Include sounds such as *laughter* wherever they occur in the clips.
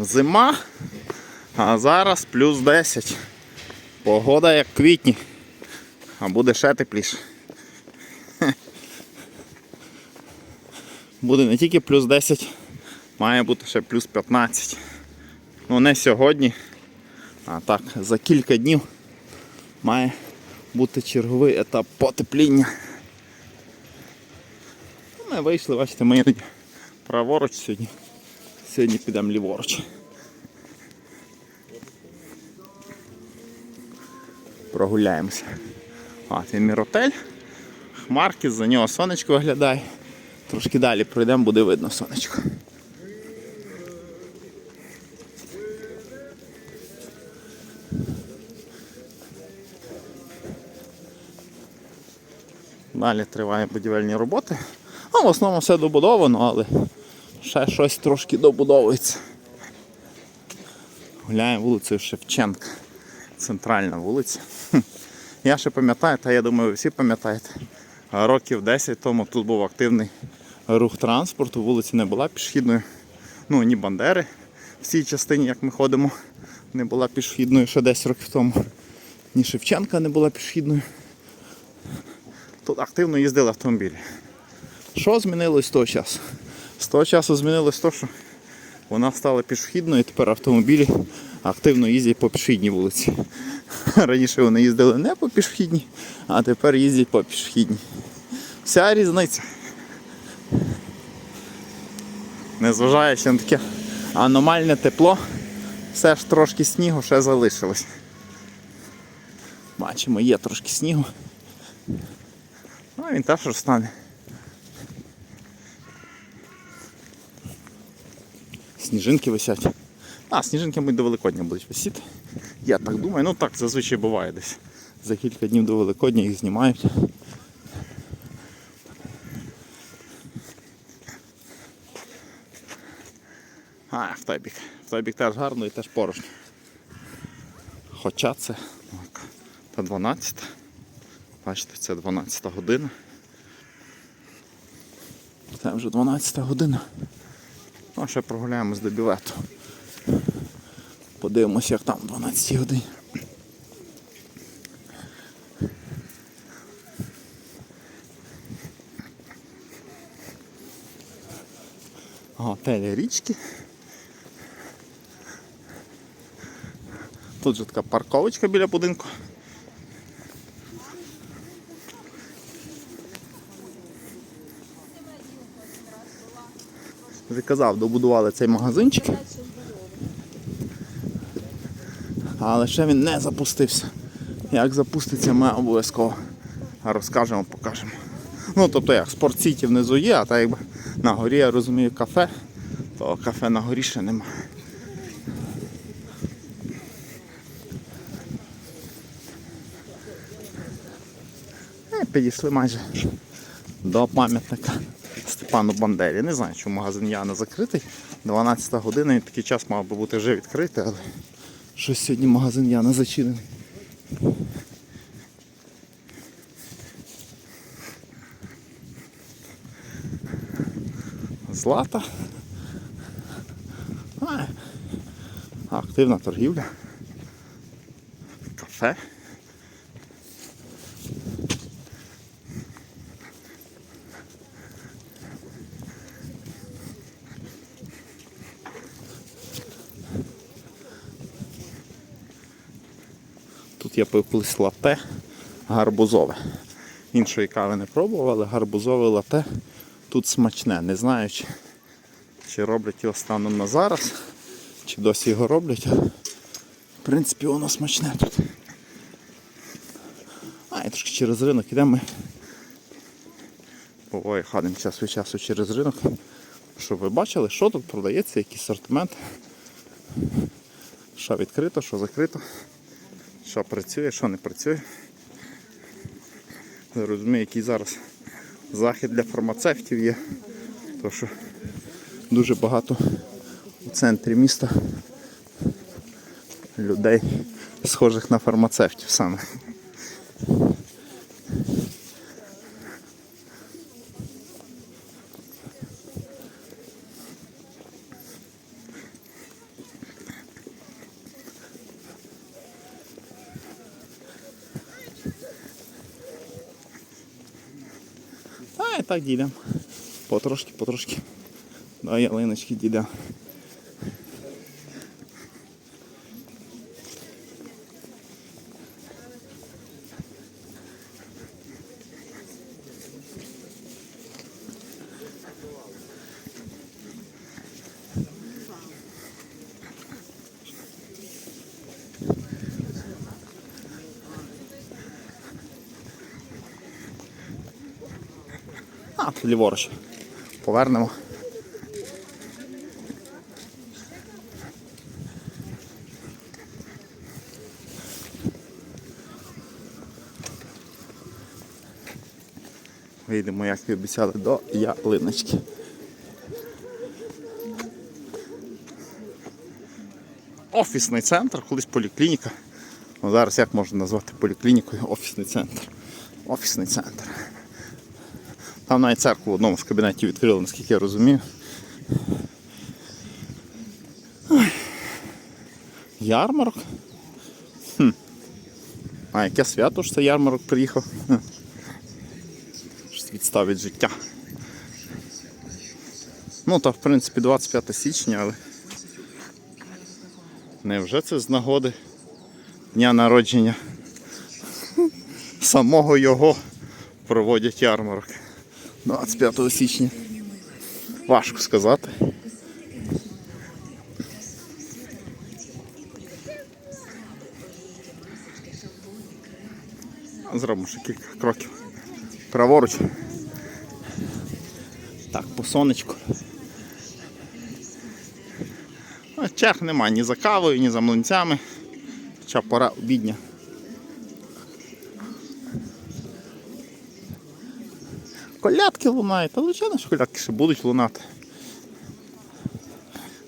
Зима, а зараз плюс 10. Погода як квітні, а буде ще тепліше. *laughs* Буде не тільки плюс 10, має бути ще плюс 15. Ну не сьогодні, а так, за кілька днів має бути черговий етап потепління. Ну, Ми вийшли, бачите, ми праворуч сьогодні. Сьогодні підемо ліворуч. Прогуляємося. А, це міротель. Хмарки, за нього сонечко виглядає. Трошки далі пройдемо, буде видно сонечко. Далі тривають будівельні роботи. Ну, в основному все добудовано, але ще щось трошки добудовується. Гуляємо вулицею Шевченка. Центральна вулиця. Я ще пам'ятаю, та я думаю, ви всі пам'ятаєте. Років 10 тому тут був активний рух транспорту, вулиця не була пішохідною. Ну, ні Бандери в цій частині, як ми ходимо, не була пішохідною ще 10 років тому. Ні Шевченка не була пішохідною. Тут активно їздили автомобілі. Що змінилось з того часу? З того часу змінилось те, що вона стала пішохідною, і тепер автомобілі активно їздять по пішохідній вулиці. Раніше вони їздили не по пішохідній, а тепер їздять по пішохідній. Вся різниця. Незважаючи на таке аномальне тепло, все ж трошки снігу ще залишилось. Бачимо, є трошки снігу. Ну, він теж розтане. Сніжинки висять. А, сніжинки мабуть, до Великодня будуть висіти. Я так думаю, ну так зазвичай буває десь. За кілька днів до Великодня їх знімають. А, в той бік. В той бік теж гарно і теж порожньо. Хоча це так, та 12. Бачите, це 12 година. Це вже 12 година. Ну, ще прогуляємось до бювету. Подивимось, як там в 12 годині. Готелі річки. Тут же така парковочка біля будинку. Вже казав, добудували цей магазинчик. Але ще він не запустився. Як запуститься, ми обов'язково розкажемо, покажемо. Ну, тобто як, спорт сіті внизу є, а так якби на горі, я розумію, кафе, то кафе на горі ще немає. Підійшли майже до пам'ятника Степану Бандері. Не знаю, чому магазин Яна закритий. 12 година, і такий час мав би бути вже відкритий, але щось сьогодні магазин Яна зачинений. Злата. А, активна торгівля. Кафе. Тут я пив колись лате гарбузове. Іншої кави не пробував, але гарбузове лате тут смачне. Не знаю, чи, чи роблять його станом на зараз, чи досі його роблять. В принципі, воно смачне тут. А, і трошки через ринок йдемо ми. Буває, ходимо час від часу через ринок. Щоб ви бачили, що тут продається, який асортимент. Що відкрито, що закрито що працює, що не працює. Розумію, який зараз захід для фармацевтів є. Тому що дуже багато у центрі міста людей, схожих на фармацевтів саме. Так дійдемо. Потрошки, потрошки. До ялиночки дійдемо. А, тут ліворуч. Повернемо. Вийдемо, як і обіцяли, до ялиночки. Офісний центр, колись поліклініка. Ну, зараз як можна назвати поліклінікою офісний центр. Офісний центр. Там навіть церкву в одному з кабінетів відкрили, наскільки я розумію. Ярмарок. Хм. А яке свято ж це ярмарок приїхав? Щось відстав від життя. Ну, то в принципі 25 січня, але невже це з нагоди дня народження самого його проводять ярмарок. 25 січня. Важко сказати. Зробимо ще кілька кроків. Праворуч. Так, по сонечку. А Черг нема ні за кавою, ні за млинцями. Хоча пора обідня. Колядки лунають, та звичайно, що колядки ще будуть лунати.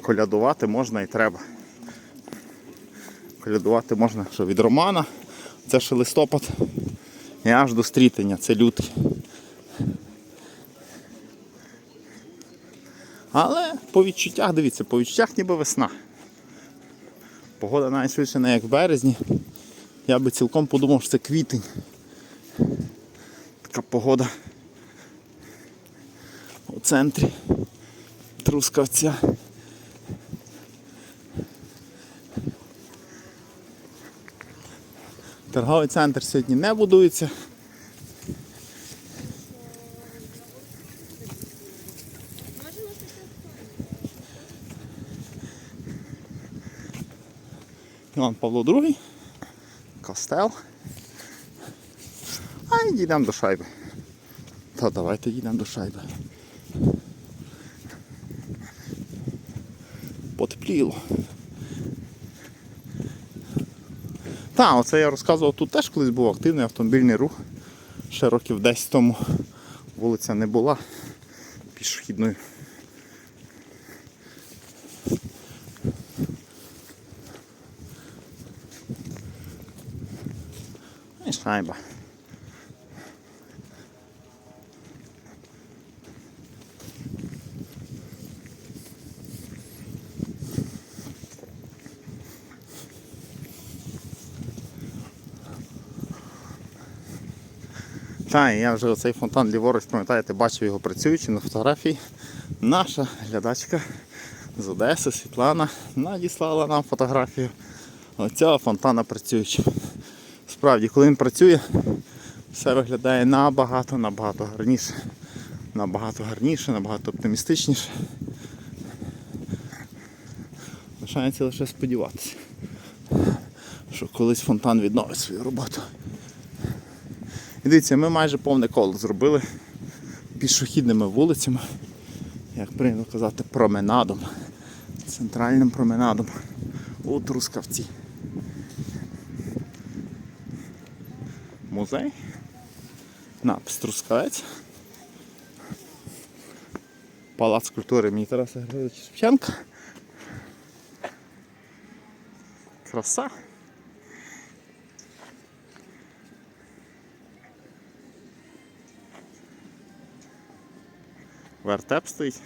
Колядувати можна і треба. Колядувати можна, що від Романа, це ще листопад, і аж до стрітення, це лютий. Але по відчуттях, дивіться, по відчуттях ніби весна. Погода навіть швидше не як в березні. Я би цілком подумав, що це квітень. Така погода центрі Трускавця. Торговий центр сьогодні не будується. Іван Павло II, костел. А йдемо до шайби. Та давайте йдемо до шайби. Потепліло. Та, оце я розказував, тут теж колись був активний автомобільний рух. Ще років 10 тому вулиця не була пішохідною. І шайба. Та, я вже цей фонтан ліворуч, пам'ятаєте, бачив його працюючи на фотографії. Наша глядачка з Одеси Світлана надіслала нам фотографію оцього фонтана працюючи. Справді, коли він працює, все виглядає набагато, набагато гарніше. Набагато гарніше, набагато оптимістичніше. Лишається лише сподіватися, що колись фонтан відновить свою роботу. І дивіться, ми майже повне коло зробили пішохідними вулицями, як прийнято казати, променадом. Центральним променадом у Трускавці. Музей. Напис Трускавець. Палац культури імені Тараса Григоровича Шевченка. Краса. Вертеп стоїть.